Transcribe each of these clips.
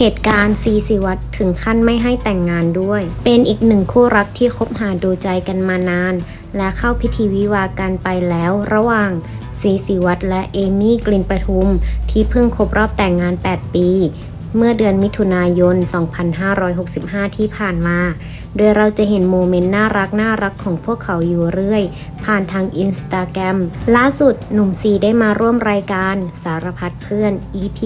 เหตุการณ์ซีสิวัตถึงขั้นไม่ให้แต่งงานด้วย เป็นอีกหนึ่งคู่รักที่คบหาดูใจกันมานาน และเข้าพิธีวิวาห์กันไปแล้วระหว่างซีสิวัตและเอมี่กลินประทุม ที่เพิ่งครบรอบแต่งงาน 8 ปี เมื่อเดือนมิถุนายน 2565 ที่ผ่านมา โดยเราจะเห็นโมเมนต์น่ารักน่ารักของพวกเขาอยู่เรื่อย ผ่านทางอินสตาแกรมล่าสุดหนุ่มซีได้มาร่วมรายการสารพัดเพื่อน EP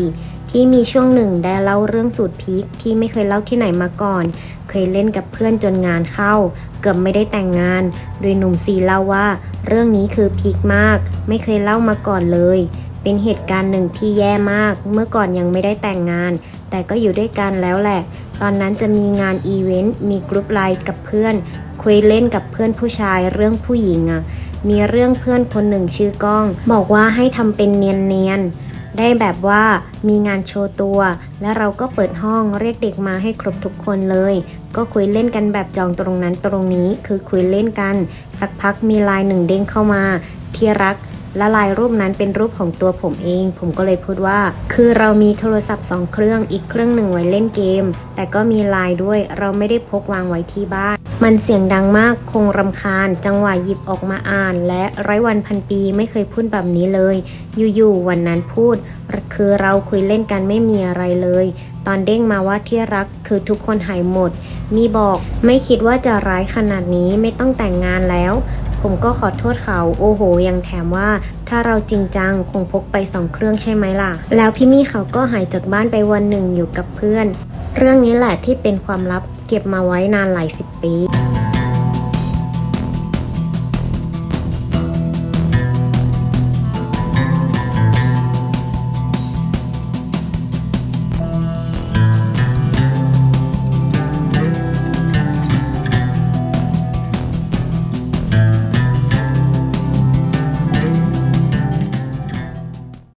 44 ที่มีช่วงหนึ่งได้เล่าเรื่องสูตรพีคที่ไม่เคยเล่าที่ไหนมาก่อน เคยเล่นกับเพื่อนจนงานเข้า เกือบไม่ได้แต่งงาน โดยหนุ่มซีเล่าว่า เรื่องนี้คือพีคมาก ไม่เคยเล่ามาก่อนเลย เป็นเหตุการณ์หนึ่งที่แย่มาก เมื่อก่อนยังไม่ได้แต่งงาน แต่ก็อยู่ด้วยกันแล้วแหละ ตอนนั้นจะมีงานอีเวนต์ มีกรุ๊ปไลน์กับเพื่อน คุยเล่นกับเพื่อนผู้ชายเรื่องผู้หญิงอะ่ะ มีเรื่องเพื่อนคนหนึ่งชื่อก้อง บอกว่าให้ทำเป็นเนียนๆ ได้แบบว่ามีงานโชว์ตัว และเราก็เปิดห้องเรียกเด็กมาให้ครบทุกคนเลย ก็คุยเล่นกันแบบจองตรงนั้นตรงนี้ คือคุยเล่นกัน สักพักมีไลน์หนึ่งเด้งเข้ามาที่รัก และลายรูปนั้นเป็นรูปของตัวผมเอง ผมก็เลยพูดว่า คือเรามีโทรศัพท์สองเครื่องอีกเครื่องหนึ่งไว้เล่นเกม แต่ก็มีลน์ด้วยเราไม่ได้พกวางไว้ที่บ้าน มันเสียงดังมากคงรำคาญ จังหวะหยิบออกมาอ่าน และร้อยวันพันปีไม่เคยพูดแบบนี้เลย อยู่ๆวันนั้นพูด คือเราคุยเล่นกันไม่มีอะไรเลย ตอนเด้งมาว่าที่รักคือทุกคนหายหมด มีบอกไม่คิดว่าจะร้ายขนาดนี้ไม่ต้องแต่งงานแล้ว ผมก็ขอโทษเขาโอ้โห ยังแถมว่า ถ้าเราจริงจังคงพกไปสองเครื่องใช่ไหมล่ะ แล้วพี่มี่เขาก็หายจากบ้านไปวันหนึ่งอยู่กับเพื่อน เรื่องนี้แหละที่เป็นความลับเก็บมาไว้นานหลายสิบปี